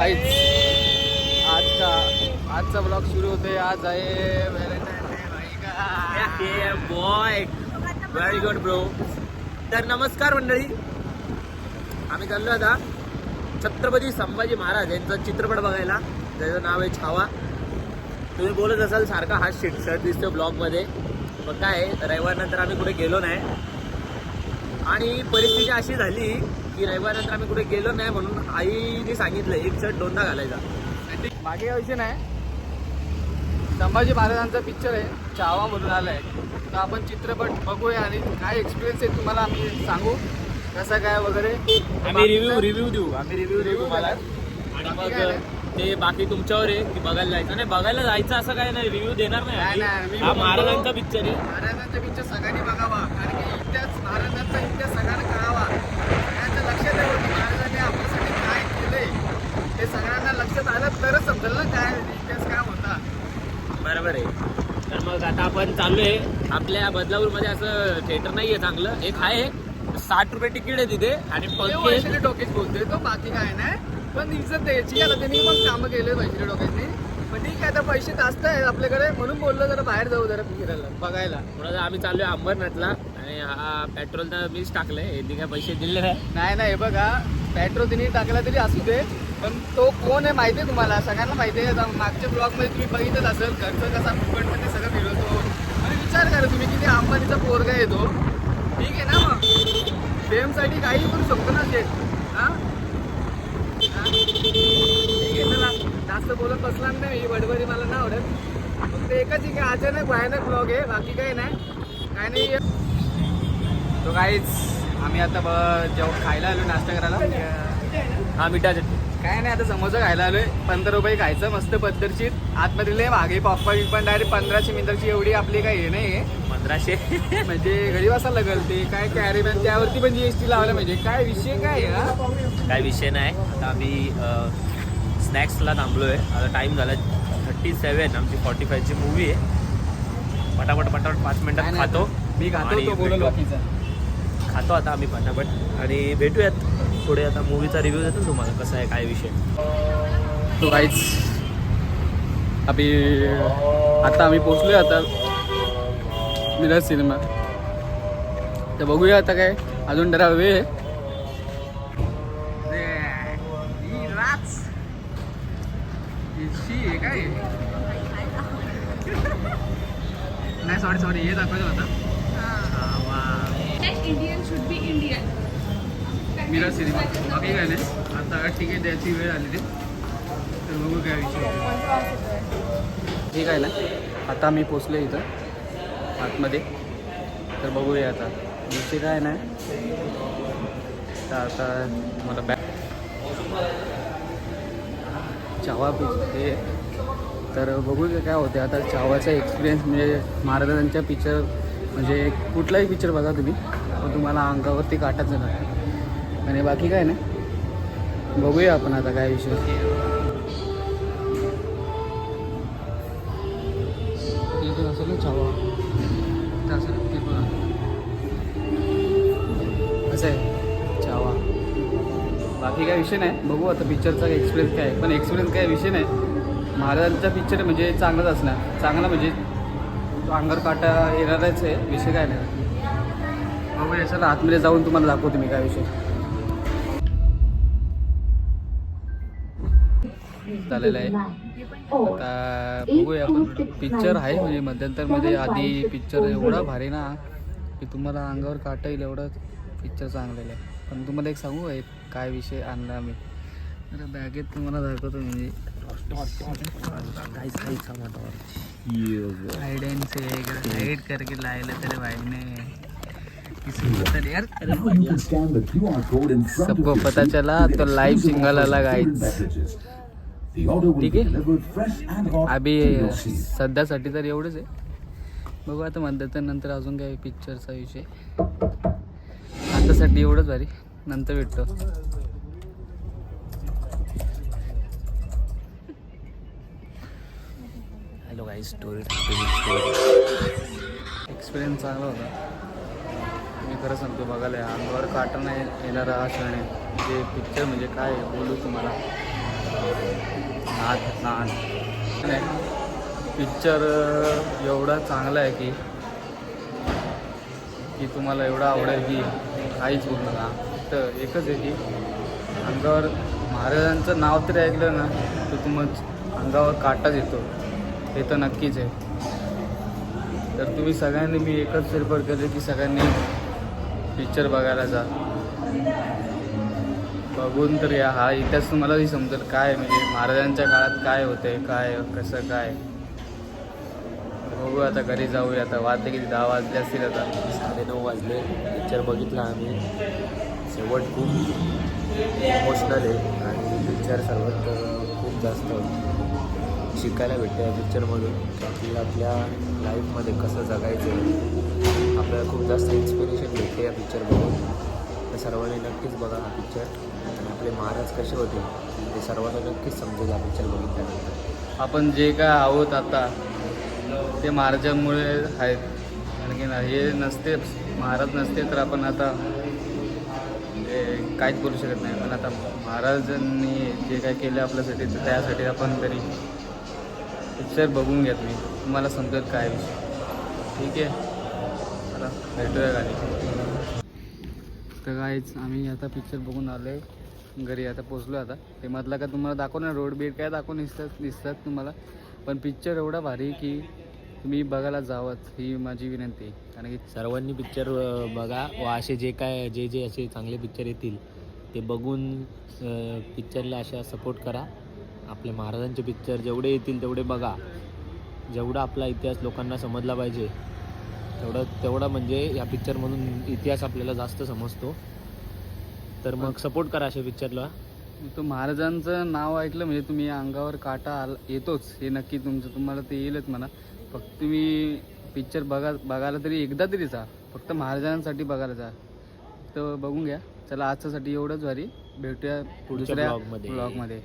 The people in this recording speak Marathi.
आज का आजचा ब्लॉग सुरू होतोय. आज आहे Valentine boy very good bro तर नमस्कार मंडळी. आम्ही चाललो आता छत्रपती संभाजी महाराज यांचा चित्रपट बघायला. त्याचं नाव आहे छावा. तुम्ही बोलत असाल सारखा हा शिट शर्ट दिसतो ब्लॉगमध्ये. मग काय रविवारनंतर आम्ही कुठे गेलो नाही. आणि परिस्थिती अशी झाली की रविवारनंतर आम्ही कुठे गेलो नाही म्हणून आईने सांगितलं एक शर्ट दोनदा घालायचा. बाकी काही विषय नाही. संभाजी महाराजांचा पिक्चर आहे. चावा म्हणून आलाय. तर आपण चित्रपट बघूया आणि काय एक्सपिरियन्स आहे तुम्हाला आम्ही सांगू. कसा काय वगैरे. आम्ही रिव्ह्यू रिव्ह्यू देऊ. आम्ही रिव्ह्यू देऊ तुम्हाला. देऊ. आणि मग. ते बाकी तुमच्यावर आहे की बघायला जायचं. नाही बघायला जायचं असं काय नाही. रिव्ह्यू देणार नाही, महाराजांचा पिक्चर आहे. महाराजांचा पिक्चर सगळ्यांनी बघावा कारण की इतिहास महाराजांचा इतिहास सगळ्यांना कळावा सगळ्यांच्या लक्षात यावं की महाराजांनी आपल्यासाठी काय केलंय ते सगळ्यांना लक्षात आलं तरच समजेल ना काय इतिहास काय होता बरोबर आहे मग आता आपण चाललोय आपल्या बदलापूरमध्ये असं थिएटर नाहीये चांगलं. एक आहे साठ रुपये तिकीट आहे तिथे आणि पंखे डोकेच बोलतोय तो बाकी काय नाही. पण इज्जत द्यायची आता त्यांनी पण कामं केले वैशिष्ट्य डोक्याची पण ठीक आहे आता पैसे जास्त आहेत आपल्याकडे. म्हणून बोललो जरा बाहेर जाऊ जरा फिरायला बघायला. म्हणून आम्ही चाललोय अंबरनाथला आणि हा पेट्रोल तर मीच टाकलंय. यांनी काय पैसे दिले नाही. नाही नाही हे बघा पेट्रोल तिने टाकला तरी असू दे. पण तो कोण आहे माहिती आहे तुम्हाला? सगळ्यांना माहिती आहे. मागच्या ब्लॉगमध्ये तुम्ही बघितच असेल खर्च कसा फुकटमध्ये सगळं विचार करा तुम्ही किती अंबानीचा पोरगा येतो ठीक आहे ना मग? फेमसाठी काही करू शकतो ना शेत हां? ठीक आहे चला. जास्त बोलत बसला नाही मी बडबडी मला नाही आवडत. फक्त एकच आहे की अचानक भयानक ब्लॉग आहे बाकी काही नाही. काय नाही तो काहीच आम्ही आता जेव्हा खायला आलो नाश्ता करायला हा मिठा चटणी काय नाही आता समोसा खायला आलोय. पंधरा रुपये खायचं मस्त पद्धतशीर आतमध्ये लय मागे पॉपकॉर्न बिपकॉर्न डायरेक्ट पंधराशे मिनिटाची एवढी आपली काही हे नाही पंधराशे? म्हणजे वाचायला लागल ते काय कॅरीबॅन त्यावरती पण जीएसटी लावला म्हणजे काय विषय काय आहे? काय विषय नाही. आता आम्ही स्नॅक्सला थांबलो आहे आता टाईम झाला थर्टी सेवन आमची फॉर्टी फायची मूवी आहे. पटापट पटापट पाच मिनिटात खातो. मी खातो बोलल. बाकीचा. खातो आता आम्ही पटापट. आणि भेटूयात. पुढे आता मूवीचा रिव्ह्यू देतो तुम्हाला कसा आहे काय विषय. तो काहीच अभि आता आम्ही पोचलोय आता मिरज सिनेमा तर बघूया आता काय अजून जरा वेळ काय? नाही सॉरी सॉरी हे दाखवायचं होतं Indian should be Indian Meera cinema आम्ही काय नाही. आता तिकीट द्यायची वेळ आलेली. तर बघू काय विषय ठीक आहे ना? आता आम्ही पोचलो इथं आतमध्ये. तर बघूया आता. विषय काय नाही तर आता मला बॅग चावा हे. तर बघूया काय होते आता चावाचा एक्सपिरियन्स म्हणजे महाराजांच्या पिक्चर म्हणजे कुठलाही पिक्चर बघा तुम्ही. पण तुम्हाला अंगावरती काटाच जाणार आणि बाकी काय नाही. बघूया आपण आता काय विषय. असं आहे. चावा. बाकी काय विषय नाही. बघू आता पिक्चरचा एक्सपिरियन्स काय आहे. पण एक्सपिरियन्स काय विषय नाही. महाराजांचा पिक्चर म्हणजे चांगलाच असणार. चांगला म्हणजे अंगर काटा येणारच आहे. विषय काय नाही. बघूया. चला आतमध्ये जाऊन तुम्हाला दाखवतो मी काय विषय. झालेलं आहे. आता बघूया आपण. पिक्चर आहे म्हणजे मध्यंतरमध्ये आधी पिक्चर एवढा भारी ना की तुम्हाला अंगावर काटा येईल एवढं पिक्चर चांगलेलं आहे. पण तुम्हाला एक सांगू एक काय विषय आणला आम्ही तर बॅगेत तुम्हाला दाखवतो म्हणजे करके लायला तेरे सबको पता चला तो single offers अलग आई. ठीक आहे? अभी. सध्यासाठी तर एवढंच आहे. बघू आता मध्यंतर नंतर अजून काय पिक्चरचा विषय. आतासाठी एवढंच भारी. नंतर भेटतो. हॅलो गाईज स्टोरी एक्सपिरियन्स चांगला होता. मी खरं सांगतो बघायला अंगावर काटा नाही येणारा क्षण आहे. जे पिक्चर म्हणजे काय बोलू तुम्हाला. नाच नाथ पिक्चर एवढा चांगला आहे की की तुम्हाला एवढा आवडेल की काहीच बोलू नका. तर एकच आहे की अंगावर महाराजांचं नाव तरी ऐकलं ना तर तुम्हाला अंगावर काटाच येतो हे तर नक्कीच आहे. तर तुम्ही सगळ्यांनी मी एकच प्रिफर केले की सगळ्यांनी पिक्चर बघायला जा. बघून तर या. हा इतिहास तुम्हालाही समजेल काय म्हणजे महाराजांच्या काळात काय होते काय कसं काय. बघू आता घरी जाऊया आता. वाजले किती? दहा वाजले असतील आता. साडेनऊ वाजले. पिक्चर बघितला आम्ही. शेवट खूप इमोशनल आहे आणि पिक्चर सर्वात खूप जास्त शिकायला भेटते या पिक्चरमधून की आपल्याला आपल्या लाईफमध्ये कसं जगायचं आपल्याला खूप जास्त इन्स्पिरेशन भेटते या पिक्चर बघून सर्वांनी नक्कीच बघा हा पिक्चर आणि आपले महाराज कसे होते ते सर्वांना नक्कीच समजेल हा पिक्चर बघितल्यानंतर. आपण जे काय आहोत आता ते महाराजांमुळे आहेत. आणखी हे नसते महाराज नसते तर आपण आता हे काहीच बोलू शकत नाही. पण आता महाराजांनी जे काय केलं आपल्यासाठी तर त्यासाठी आपण तरी पिक्चर बघून घ्या तुम्ही तुम्हाला समजत काय विषय? ठीक आहे. चला भेटूया गाडी तर काहीच आम्ही आता पिक्चर बघून आलो आहे घरी आता पोचलो आता. ते मधला का तुम्हाला दाखवणार रोड बीड काय दाखवून दिसतात दिसतात तुम्हाला. पण पिक्चर एवढा भारी की तुम्ही बघायला जावंच ही माझी विनंती आहे. कारण की सर्वांनी पिक्चर बघा व असे जे काय जे जे असे चांगले पिक्चर येतील ते बघून पिक्चरला अशा सपोर्ट करा. आपल्या महाराजांचे पिक्चर जेवढे येतील तेवढे बघा. जेवढा आपला इतिहास लोकांना समजला पाहिजे तेवढं तेवढा म्हणजे या पिक्चरमधून इतिहास आपल्याला जास्त समजतो. तर मग सपोर्ट करा अशा पिक्चरला तो महाराजांचं नाव ऐकलं म्हणजे तुम्ही अंगावर काटा आला येतोच. हे नक्की तुमचं तुम्हाला ते येईलच म्हणा. फक्त तुम्ही पिक्चर बघा बघायला तरी एकदा तरी जा. फक्त महाराजांसाठी बघायला जा. तर बघून घ्या. चला आजच्यासाठी एवढंच भारी भेटूया पुढच्या. ब्लॉगमध्ये